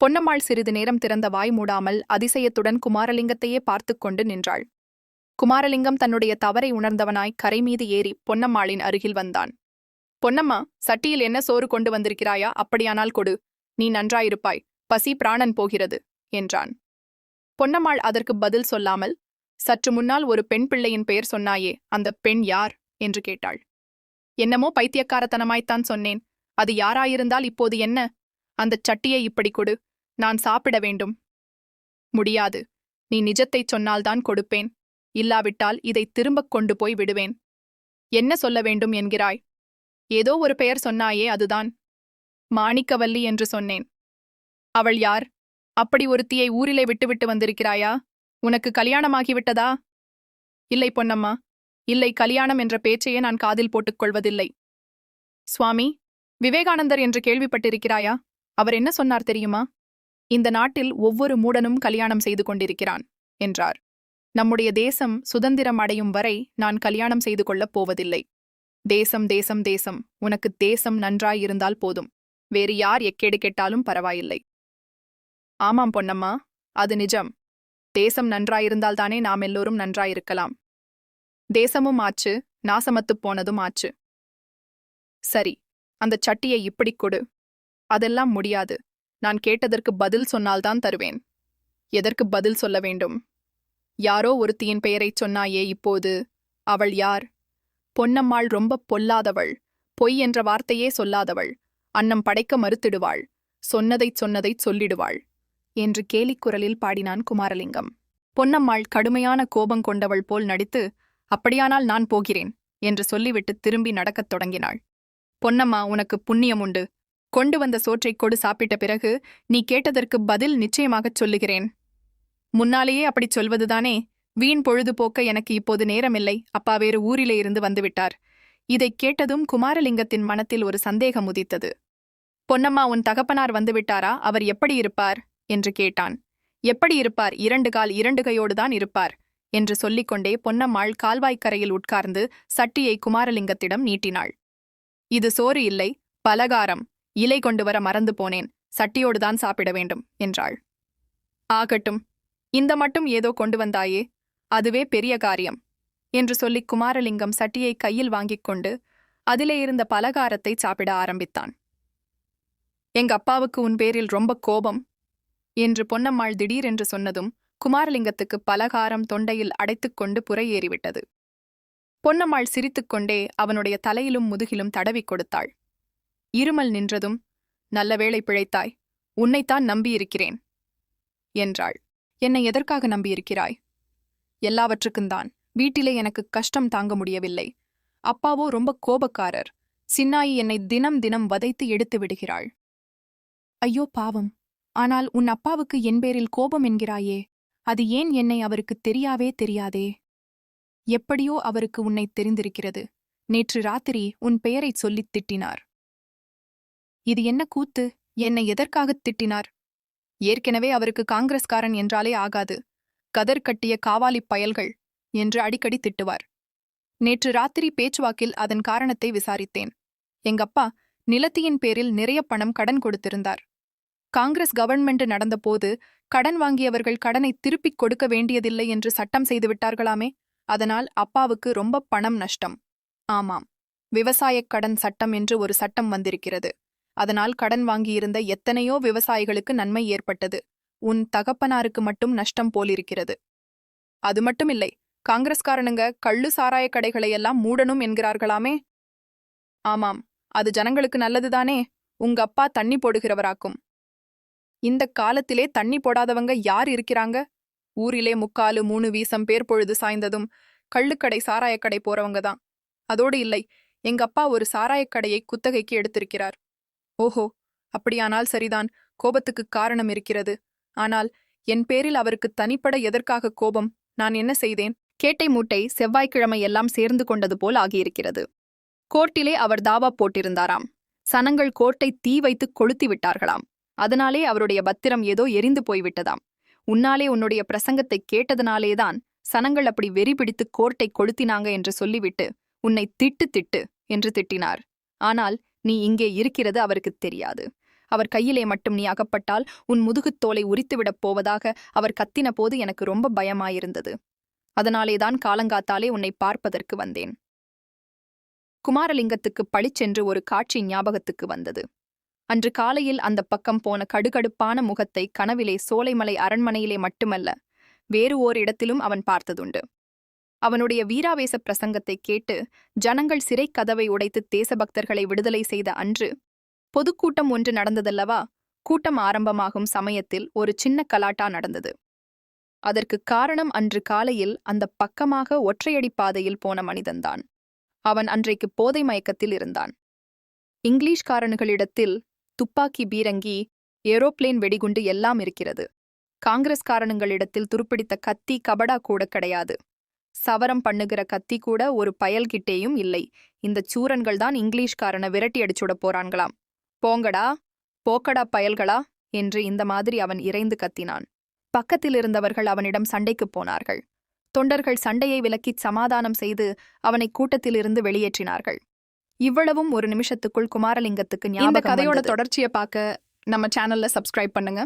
பொன்னம்மாள் சிறிது நேரம் திறந்த வாய் மூடாமல் அதிசயத்துடன் குமாரலிங்கத்தையே பார்த்துக் கொண்டு நின்றாள். குமாரலிங்கம் தன்னுடைய தவறை உணர்ந்தவனாய் கரை மீது ஏறி பொன்னம்மாளின் அருகில் வந்தான். பொன்னம்மா சட்டியில் என்ன சோறு கொண்டு வந்திருக்கிறாயா? அப்படியானால் கொடு. நீ நன்றாயிருப்பாய். பசி பிராணன் போகிறது என்றான். பொன்னம்மாள் அதற்கு பதில் சொல்லாமல் சற்று முன்னால் ஒரு பெண் பிள்ளையின் பெயர் சொன்னாயே அந்த பெண் யார்? என்று கேட்டாள். என்னமோ பைத்தியக்காரத்தனமாய்த்தான் சொன்னேன். அது யாராயிருந்தால் இப்போது என்ன? அந்தச் சட்டியை இப்படி கொடு நான் சாப்பிட வேண்டும். முடியாது நீ நிஜத்தைச் சொன்னால்தான் கொடுப்பேன் இல்லாவிட்டால் இதை திரும்பக் கொண்டு போய் விடுவேன். என்ன சொல்ல வேண்டும் என்கிறாய்? ஏதோ ஒரு பெயர் சொன்னாயே அதுதான். மாணிக்கவல்லி என்று சொன்னேன். அவள் யார்? அப்படி ஒருத்தியை ஊரிலே விட்டுவிட்டு வந்திருக்கிறாயா? உனக்கு கல்யாணமாகிவிட்டதா? இல்லை பொன்னம்மா இல்லை கல்யாணம் என்ற பேச்சையே நான் காதில் போட்டுக் கொள்வதில்லை. சுவாமி விவேகானந்தர் என்று கேள்விப்பட்டிருக்கிறாயா? அவர் என்ன சொன்னார் தெரியுமா? இந்த நாட்டில் ஒவ்வொரு மூடனும் கல்யாணம் செய்து கொண்டிருக்கிறான் என்றார். நம்முடைய தேசம் சுதந்திரம் அடையும் வரை நான் கல்யாணம் செய்து கொள்ளப் போவதில்லை. தேசம் தேசம் தேசம் உனக்கு தேசம் நன்றாயிருந்தால் போதும். வேறு யார் எக்கேடு கெட்டாலும் பரவாயில்லை. ஆமாம் பொன்னம்மா அது நிஜம். தேசம் நன்றாயிருந்தால்தானே நாம் எல்லோரும் நன்றாயிருக்கலாம் தேசமும் ஆச்சு நாசமத்துப் போனதும் ஆச்சு. சரி அந்தச் சட்டியை இப்படிக் கொடு. அதெல்லாம் முடியாது. நான் கேட்டதற்கு பதில் சொன்னால்தான் தருவேன். எதற்கு பதில் சொல்ல வேண்டும்? யாரோ ஒருத்தியின் பெயரைச் சொன்னாயே இப்போது. அவள் யார்? பொன்னம்மாள் ரொம்ப பொல்லாதவள். பொய் என்ற வார்த்தையே சொல்லாதவள். அன்னம் படைக்க மறுத்திடுவாள். சொன்னதைச் சொன்னதைச் சொல்லிடுவாள். என்று கேலிக்குரலில் பாடினான் குமாரலிங்கம். பொன்னம்மாள் கடுமையான கோபம் கொண்டவள் போல் நடித்து அப்படியானால் நான் போகிறேன் என்று சொல்லிவிட்டு திரும்பி நடக்கத் தொடங்கினாள். பொன்னம்மா உனக்கு புண்ணியம் உண்டு. கொண்டு வந்த சோற்றைக் கொடு சாப்பிட்ட பிறகு நீ கேட்டதற்கு பதில் நிச்சயமாகச் சொல்லுகிறேன். முன்னாலேயே அப்படிச் சொல்வதுதானே? வீண் பொழுதுபோக்க எனக்கு இப்போது நேரமில்லை. அப்பா வேறு ஊரிலே இருந்து வந்துவிட்டார். இதைக் கேட்டதும் குமாரலிங்கத்தின் மனத்தில் ஒரு சந்தேகம் உதித்தது. பொன்னம்மா உன் தகப்பனார் வந்துவிட்டாரா? அவர் எப்படி இருப்பார்? என்று கேட்டான். எப்படி இருப்பார்? இரண்டு கால் இரண்டு கையோடுதான் இருப்பார் என்று சொல்லிக்கொண்டே பொன்னம்மாள் கால்வாய்க்கரையில் உட்கார்ந்து சட்டியை குமாரலிங்கத்திடம் நீட்டினாள். இது சோறு இல்லை. பலகாரம். இலை கொண்டு வர மறந்து போனேன். சட்டியோடுதான் சாப்பிட வேண்டும் என்றாள். ஆகட்டும் இந்த மட்டும் ஏதோ கொண்டு வந்தாயே அதுவே பெரிய காரியம் என்று சொல்லி குமாரலிங்கம் சட்டியை கையில் வாங்கிக் கொண்டு அதிலே இருந்த பலகாரத்தை சாப்பிட ஆரம்பித்தான். எங்க அப்பாவுக்கு உன் பேரில் ரொம்ப கோபம் என்று பொன்னம்மாள் திடீரென்று சொன்னதும் குமாரலிங்கத்துக்கு பலகாரம் தொண்டையில் அடைத்துக்கொண்டு புறையேறிவிட்டது. பொன்னம்மாள் சிரித்துக்கொண்டே அவனுடைய தலையிலும் முதுகிலும் தடவிக் கொடுத்தாள். இருமல் நின்றதும் நல்ல வேளை பிழைத்தாய் உன்னைத்தான் நம்பியிருக்கிறேன் என்றாள். என்னை எதற்காக நம்பியிருக்கிறாய்? எல்லாவற்றுக்குந்தான் வீட்டிலே எனக்கு கஷ்டம் தாங்க முடியவில்லை. அப்பாவோ ரொம்ப கோபக்காரர். சின்னாயி என்னை தினம் தினம் வதைத்து எடுத்து விடுகிறாள். ஐயோ பாவம். ஆனால் உன் அப்பாவுக்கு என் பேரில் கோபம் என்கிறாயே. அது ஏன் என்னை அவருக்கு தெரியாவே தெரியாதே? எப்படியோ அவருக்கு உன்னை தெரிந்திருக்கிறது. நேற்று ராத்திரி உன் பெயரைச் சொல்லித் திட்டினார். இது என்ன கூத்து? என்னை எதற்காகத் திட்டினார்? ஏற்கனவே அவருக்கு காங்கிரஸ்காரன் என்றாலே ஆகாது. கதர் கட்டிய காவாலிப் பயல்கள் என்று அடிக்கடி திட்டுவார். நேற்று ராத்திரி பேச்சுவாக்கில் அதன் காரணத்தை விசாரித்தேன். எங்கப்பா நிலத்தியின் பேரில் நிறைய பணம் கடன் கொடுத்திருந்தார். காங்கிரஸ் கவர்ன்மெண்ட் நடந்தபோது கடன் வாங்கியவர்கள் கடனை திருப்பிக் கொடுக்க வேண்டியதில்லை என்று சட்டம் செய்துவிட்டார்களாமே அதனால் அப்பாவுக்கு ரொம்ப பணம் நஷ்டம். ஆமாம் விவசாயக் கடன் சட்டம் என்று ஒரு சட்டம் வந்திருக்கிறது. அதனால் கடன் வாங்கியிருந்த எத்தனையோ விவசாயிகளுக்கு நன்மை ஏற்பட்டது. உன் தகப்பனாருக்கு மட்டும் நஷ்டம் போலிருக்கிறது. அது மட்டுமில்லை காங்கிரஸ்காரனுங்க கள்ளு சாராயக் கடைகளையெல்லாம் மூடணும் என்கிறார்களாமே? ஆமாம் அது ஜனங்களுக்கு நல்லதுதானே? உங்க அப்பா தண்ணி போடுகிறவராக்கும். இந்த காலத்திலே தண்ணி போடாதவங்க யார் இருக்கிறாங்க? ஊரிலே முக்காலு மூணு வீசம் பேர் பொழுது சாய்ந்ததும் கள்ளுக்கடை சாராயக்கடை போறவங்க தான். அதோடு இல்லை எங்கப்பா ஒரு சாராயக்கடையை குத்தகைக்கு எடுத்திருக்கிறார். ஓஹோ அப்படியானால் சரிதான். கோபத்துக்கு காரணம் இருக்கிறது. ஆனால் என் பேரில் அவருக்கு தனிப்பட எதற்காக கோபம்? நான் என்ன செய்தேன்? கேட்டை மூட்டை செவ்வாய்க்கிழமை எல்லாம் சேர்ந்து கொண்டது போல் ஆகியிருக்கிறது. கோர்ட்டிலே அவர் தாவா போட்டிருந்தாராம். சனங்கள் கோர்ட்டை தீ வைத்து கொளுத்தி விட்டார்களாம். அதனாலே அவருடைய பத்திரம் ஏதோ எரிந்து போய்விட்டதாம். உன்னாலே உன்னுடைய பிரசங்கத்தை கேட்டதனாலேதான் சனங்கள் அப்படி வெறி பிடித்து கோர்ட்டை கொளுத்தினாங்க என்று சொல்லிவிட்டு உன்னை திட்டு திட்டு என்று திட்டினார். ஆனால் நீ இங்கே இருக்கிறது அவருக்கு தெரியாது. அவர் கையிலே மட்டும் நீ அகப்பட்டால் உன் முதுகுத் தோலை உரித்துவிடப் போவதாக அவர் கத்தின போது எனக்கு ரொம்ப பயமாயிருந்தது. அதனாலேதான் காலங்காத்தாலே உன்னை பார்ப்பதற்கு வந்தேன். குமாரலிங்கத்துக்கு பளிச்சென்று ஒரு காட்சி ஞாபகத்துக்கு வந்தது. அன்று காலையில் அந்த பக்கம் போன கடுகடுப்பான முகத்தை கனவிலே சோலைமலை அரண்மனையிலே மட்டுமல்ல வேறு ஓர் இடத்திலும் அவன் பார்த்ததுண்டு. அவனுடைய வீராவேச பிரசங்கத்தை கேட்டு ஜனங்கள் சிறைக் கதவை உடைத்து தேசபக்தர்களை விடுதலை செய்த அன்று பொதுக்கூட்டம் ஒன்று நடந்ததல்லவா? கூட்டம் ஆரம்பமாகும் சமயத்தில் ஒரு சின்ன கலாட்டா நடந்தது. அதற்கு காரணம் அன்று காலையில் அந்த பக்கமாக ஒற்றையடி பாதையில் போன மனிதன்தான் அவன் அன்றைக்கு போதை மயக்கத்தில் இருந்தான். இங்கிலீஷ்காரனுகளிடத்தில் துப்பாக்கி பீரங்கி ஏரோப்ளேன் வெடிகுண்டு எல்லாம் இருக்கிறது. காங்கிரஸ்காரனுங்களிடத்தில் துருப்பிடித்த கத்தி கபடா கூட கிடையாது. சவரம் பண்ணுகிற கத்தி கூட ஒரு பயல்கிட்டேயும் இல்லை. இந்த சூரன்கள் தான் இங்கிலீஷ்காரனை விரட்டி அடிச்சுட போறான்களாம் போங்கடா போக்கடா பயல்களா என்று இந்த மாதிரி அவன் இறைந்து கத்தினான். பக்கத்தில் இருந்தவர்கள் அவனிடம் சண்டைக்குப் போனார்கள். தொண்டர்கள் சண்டையை விலக்கிச் சமாதானம் செய்து அவனை கூட்டத்திலிருந்து வெளியேற்றினார்கள். இவ்வளவும் ஒரு நிமிஷத்துக்குள் குமாரலிங்கத்துக்கு இந்த கதையோட. தொடர்ச்சியை பார்க்க நம்ம சேனல்ல சப்ஸ்கிரைப் பண்ணுங்க.